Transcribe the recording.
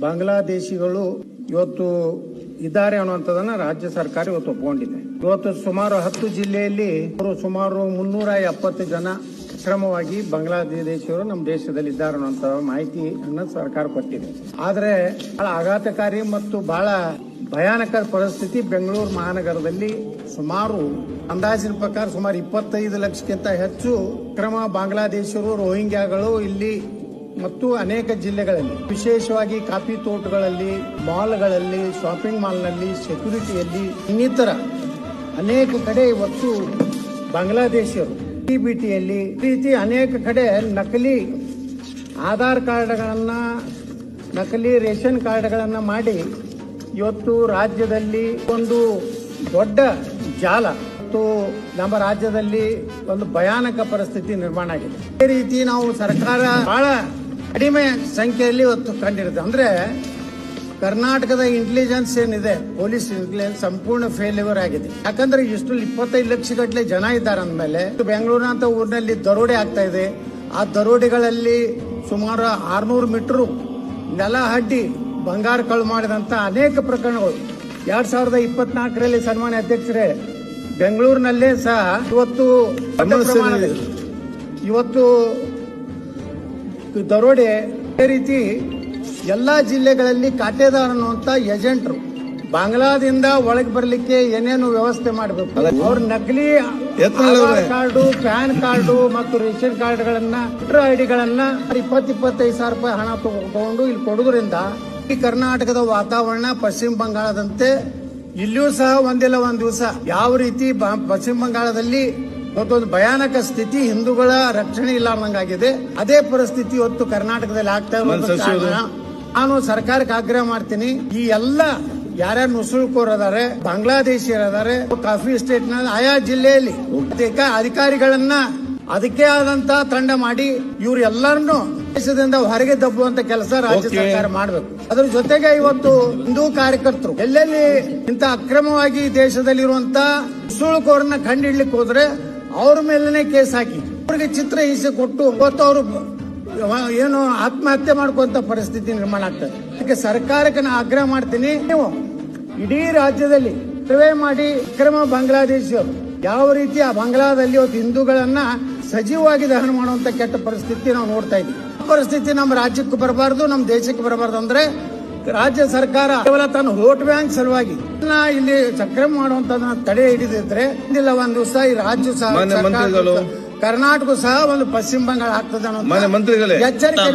ಬಾಂಗ್ಲಾದೇಶಿಗಳು ಇವತ್ತು ಇದ್ದಾರೆ ಅನ್ನುವಂಥದ್ದನ್ನ ರಾಜ್ಯ ಸರ್ಕಾರ ಇವತ್ತು ಒಪ್ಪಿಕೊಂಡಿದೆ ಇವತ್ತು ಸುಮಾರು ಹತ್ತು ಜಿಲ್ಲೆಯಲ್ಲಿ ಅವರು ಸುಮಾರು ಮುನ್ನೂರ ಎಪ್ಪತ್ತು ಜನ ಅಕ್ರಮವಾಗಿ ಬಾಂಗ್ಲಾದೇಶಿಯವರು ನಮ್ಮ ದೇಶದಲ್ಲಿ ಇದ್ದಾರೆ ಅನ್ನುವಂಥ ಮಾಹಿತಿಯನ್ನು ಸರ್ಕಾರ ಕೊಟ್ಟಿದೆ. ಆದರೆ ಬಹಳ ಆಘಾತಕಾರಿ ಮತ್ತು ಬಹಳ ಭಯಾನಕ ಪರಿಸ್ಥಿತಿ ಬೆಂಗಳೂರು ಮಹಾನಗರದಲ್ಲಿ ಸುಮಾರು ಅಂದಾಜಿನ ಪ್ರಕಾರ ಸುಮಾರು ಇಪ್ಪತ್ತೈದು ಲಕ್ಷಕ್ಕಿಂತ ಹೆಚ್ಚು ಅಕ್ರಮ ಬಾಂಗ್ಲಾದೇಶರು ರೋಹಿಂಗ್ಯಾಗಳು ಇಲ್ಲಿ ಮತ್ತು ಅನೇಕ ಜಿಲ್ಲೆಗಳಲ್ಲಿ, ವಿಶೇಷವಾಗಿ ಕಾಫಿ ತೋಟಗಳಲ್ಲಿ, ಮಾಲ್ಗಳಲ್ಲಿ, ಶಾಪಿಂಗ್ ಮಾಲ್ನಲ್ಲಿ, ಸೆಕ್ಯೂರಿಟಿಯಲ್ಲಿ, ಇನ್ನಿತರ ಅನೇಕ ಕಡೆ ಇವತ್ತು ಬಾಂಗ್ಲಾದೇಶಿಯರು ಟಿಬಿಟಿಯಲ್ಲಿ ಈ ರೀತಿ ಅನೇಕ ಕಡೆ ನಕಲಿ ಆಧಾರ್ ಕಾರ್ಡ್ಗಳನ್ನ, ನಕಲಿ ರೇಷನ್ ಕಾರ್ಡ್ಗಳನ್ನು ಮಾಡಿ ಇವತ್ತು ರಾಜ್ಯದಲ್ಲಿ ಒಂದು ದೊಡ್ಡ ಜಾಲ ಮತ್ತು ನಮ್ಮ ರಾಜ್ಯದಲ್ಲಿ ಒಂದು ಭಯಾನಕ ಪರಿಸ್ಥಿತಿ ನಿರ್ಮಾಣ ಆಗಿದೆ. ಅದೇ ರೀತಿ ನಾವು ಸರ್ಕಾರ ಬಹಳ ಕಡಿಮೆ ಸಂಖ್ಯೆಯಲ್ಲಿ ಇವತ್ತು ಕಂಡಿರುತ್ತೆ. ಅಂದ್ರೆ ಕರ್ನಾಟಕದ ಇಂಟೆಲಿಜೆನ್ಸ್ ಏನಿದೆ ಪೊಲೀಸ್ ಇಂಟೆಲಿಜೆನ್ಸ್ ಸಂಪೂರ್ಣ ಫೇಲ್ಯೂರ್ ಆಗಿದೆ. ಯಾಕಂದ್ರೆ ಇಷ್ಟು ಇಪ್ಪತ್ತೈದು ಲಕ್ಷ ಗಟ್ಟಲೆ ಜನ ಇದ್ದಾರೆ ಅಂದಮೇಲೆ ಬೆಂಗಳೂರಿನಂತ ಊರಿನಲ್ಲಿ ದರೋಡೆ ಆಗ್ತಾ ಇದೆ. ಆ ದರೋಡೆಗಳಲ್ಲಿ ಸುಮಾರು ಆರ್ನೂರು ಮೀಟರ್ ನೆಲ ಹಡ್ಡಿ ಬಂಗಾರ ಕಳು ಮಾಡಿದಂತ ಅನೇಕ ಪ್ರಕರಣಗಳು. ಎರಡ್ ಸಾವಿರದ ಇಪ್ಪತ್ನಾಲ್ಕರಲ್ಲಿ ಸನ್ಮಾನ್ಯ ಅಧ್ಯಕ್ಷರೇ ಬೆಂಗಳೂರಿನಲ್ಲೇ ಸಹ ಇವತ್ತು ಇವತ್ತು ದರೋಡೆ ಅದೇ ರೀತಿ ಎಲ್ಲಾ ಜಿಲ್ಲೆಗಳಲ್ಲಿ ಕಾಟೇದಾರ್ ಅನ್ನುವಂತ ಏಜೆಂಟ್ರು. ಬಾಂಗ್ಲಾದಿಂದ ಒಳಗೆ ಬರಲಿಕ್ಕೆ ಏನೇನು ವ್ಯವಸ್ಥೆ ಮಾಡಬೇಕು. ಅವ್ರ ನಕಲಿ ಕಾರ್ಡು ಪ್ಯಾನ್ ಕಾರ್ಡು ಮತ್ತು ರೇಷನ್ ಕಾರ್ಡ್ಗಳನ್ನ ವೋಟರ್ ಐಡಿಗಳನ್ನ ಇಪ್ಪತ್ ಇಪ್ಪತ್ತೈದು ಸಾವಿರ ರೂಪಾಯಿ ಹಣ ತಗೊಂಡು ಇಲ್ಲಿ ಕೊಡುವುದರಿಂದ ಈ ಕರ್ನಾಟಕದ ವಾತಾವರಣ ಪಶ್ಚಿಮ ಬಂಗಾಳದಂತೆ ಇಲ್ಲಿಯೂ ಸಹ ಒಂದಿಲ್ಲ ಒಂದ್ ದಿವಸ. ಯಾವ ರೀತಿ ಪಶ್ಚಿಮ ಬಂಗಾಳದಲ್ಲಿ ಇವತ್ತೊಂದು ಭಯಾನಕ ಸ್ಥಿತಿ ಹಿಂದೂಗಳ ರಕ್ಷಣೆ ಇಲ್ಲಾರ್ದಂಗಾಗಿದೆ. ಅದೇ ಪರಿಸ್ಥಿತಿ ಇವತ್ತು ಕರ್ನಾಟಕದಲ್ಲಿ ಆಗ್ತಾ ಇರೋದು ನಾನು ಸರ್ಕಾರಕ್ಕೆ ಆಗ್ರಹ ಮಾಡ್ತೀನಿ. ಈ ಎಲ್ಲ ಯಾರ್ಯಾರು ನುಸುಳುಕೋರದಾರೆ ಅದಾರೆ ಬಾಂಗ್ಲಾದೇಶಿಯರ್ ಅದಾರೆ ಕಾಫಿ ಸ್ಟೇಟ್ನ ಆಯಾ ಜಿಲ್ಲೆಯಲ್ಲಿ ಅಧಿಕಾರಿಗಳನ್ನ ಅದಕ್ಕೆ ಆದಂತ ತಂಡ ಮಾಡಿ ಇವ್ರು ಎಲ್ಲರನ್ನು ದೇಶದಿಂದ ಹೊರಗೆ ದಬ್ಬುವಂತ ಕೆಲಸ ರಾಜ್ಯ ಸರ್ಕಾರ ಮಾಡಬೇಕು. ಅದ್ರ ಜೊತೆಗೆ ಇವತ್ತು ಹಿಂದೂ ಕಾರ್ಯಕರ್ತರು ಎಲ್ಲೆಲ್ಲಿ ಇಂತ ಅಕ್ರಮವಾಗಿ ದೇಶದಲ್ಲಿರುವಂತ ಸುಳುಕೋರನ್ನ ಕಂಡಿಡ್ಲಿಕ್ಕೆ ಹೋದ್ರೆ ಅವ್ರ ಮೇಲೆ ಕೇಸ್ ಹಾಕಿ. ಅವ್ರಿಗೆ ಚಿತ್ರ ಹಿಂಸೆ ಕೊಟ್ಟು ಇವತ್ತು ಅವರು ಏನು ಆತ್ಮಹತ್ಯೆ ಮಾಡ್ಕೊಂತ ಪರಿಸ್ಥಿತಿ ನಿರ್ಮಾಣ ಆಗ್ತದೆ. ಅದಕ್ಕೆ ಸರ್ಕಾರಕ್ಕೆ ನಾನು ಆಗ್ರಹ ಮಾಡ್ತೀನಿ. ನೀವು ಇಡೀ ರಾಜ್ಯದಲ್ಲಿ ಸರ್ವೆ ಮಾಡಿ ಅಕ್ರಮ ಬಾಂಗ್ಲಾದೇಶ ಯಾವ ರೀತಿ ಆ ಬಂಗ್ಲಾದಲ್ಲಿ ಇವತ್ತು ಹಿಂದೂಗಳನ್ನ ಸಜೀವವಾಗಿ ದಹನ ಮಾಡುವಂತ ಕೆಟ್ಟ ಪರಿಸ್ಥಿತಿ ನಾವು ನೋಡ್ತಾ ಇದ್ದೀವಿ. ಪರಿಸ್ಥಿತಿ ನಮ್ಮ ರಾಜ್ಯಕ್ಕೆ ಬರಬಾರ್ದು, ನಮ್ಮ ದೇಶಕ್ಕೆ ಬರಬಾರ್ದು ಅಂದ್ರೆ ರಾಜ್ಯ ಸರ್ಕಾರ ಕೇವಲ ತನ್ನ ವೋಟ್ ಬ್ಯಾಂಕ್ ಸಲುವಾಗಿ ಇಲ್ಲಿ ಸಕ್ರಮ ಮಾಡುವಂತದನ್ನ ತಡೆ ಹಿಡಿದಿದ್ರೆ ಇಲ್ಲ ಒಂದ್ ದಿವಸ ಈ ರಾಜ್ಯ. ಕರ್ನಾಟಕ ಸಹ ಒಂದು ಪಶ್ಚಿಮ ಬಂಗಾಳ ಆಗ್ತದೆ. ಎಚ್ಚರಿಕೆ